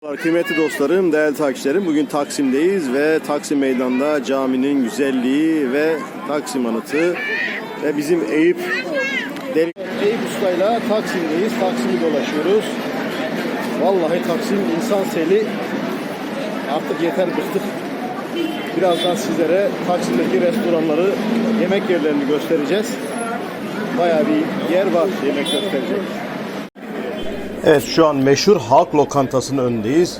Kıymetli dostlarım, değerli takipçilerim bugün Taksim'deyiz ve Taksim Meydanı'nda caminin güzelliği ve Taksim anıtı ve bizim Eyüp Deli... Eyüp Usta'yla Taksim'deyiz, Taksim'i dolaşıyoruz. Vallahi Taksim insan seli artık yeter bıktık. Birazdan sizlere Taksim'deki restoranları, yemek yerlerini göstereceğiz. Bayağı bir yer var yemek gösterecek. Evet şu an meşhur halk lokantasının önündeyiz.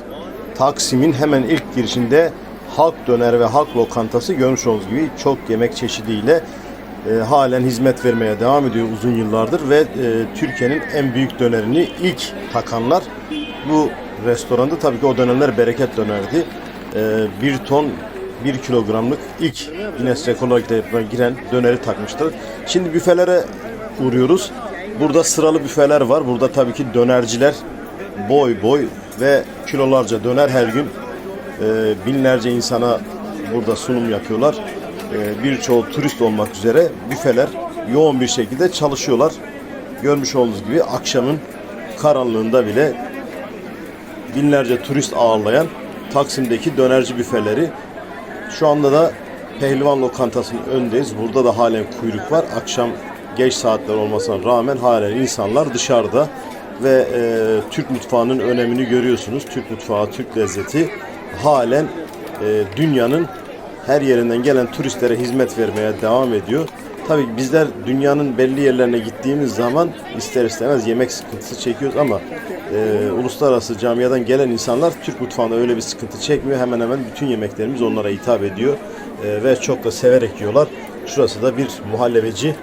Taksim'in hemen ilk girişinde halk döner ve halk lokantası görmüş olduğunuz gibi çok yemek çeşidiyle e, halen hizmet vermeye devam ediyor uzun yıllardır ve e, Türkiye'nin en büyük dönerini ilk takanlar bu restoranda tabii ki o dönemler bereket dönerdi. E, bir ton 1 kilogramlık ilk Guinness kitabına giren döneri takmışlar. Şimdi büfelere uğruyoruz. Burada sıralı büfeler var. Burada tabii ki dönerciler boy boy ve kilolarca döner her gün e, binlerce insana burada sunum yapıyorlar. E, birçoğu turist olmak üzere büfeler yoğun bir şekilde çalışıyorlar. Görmüş olduğunuz gibi akşamın karanlığında bile binlerce turist ağırlayan Taksim'deki dönerci büfeleri şu anda da Pehlivan Lokantası'nın önündeyiz. Burada da halen kuyruk var. Akşam geç saatler olmasına rağmen halen insanlar dışarıda ve e, Türk mutfağının önemini görüyorsunuz. Türk mutfağı, Türk lezzeti halen e, dünyanın her yerinden gelen turistlere hizmet vermeye devam ediyor. Tabii bizler dünyanın belli yerlerine gittiğimiz zaman ister istemez yemek sıkıntısı çekiyoruz ama e, uluslararası camiadan gelen insanlar Türk mutfağında öyle bir sıkıntı çekmiyor. Hemen hemen bütün yemeklerimiz onlara hitap ediyor E, ve çok da severek yiyorlar. Şurası da bir muhallebeci.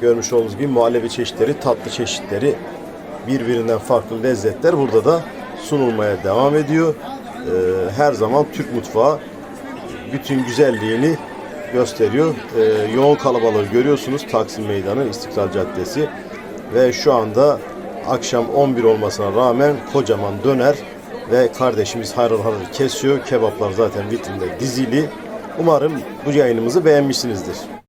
Görmüş olduğunuz gibi muhallebi çeşitleri, tatlı çeşitleri birbirinden farklı lezzetler burada da sunulmaya devam ediyor. E, her zaman Türk mutfağı bütün güzelliğini gösteriyor. Ee, yoğun kalabalığı görüyorsunuz Taksim Meydanı, İstiklal Caddesi ve şu anda akşam 11 olmasına rağmen kocaman döner ve kardeşimiz harıl harıl kesiyor. Kebaplar zaten vitrinde dizili. Umarım bu yayınımızı beğenmişsinizdir.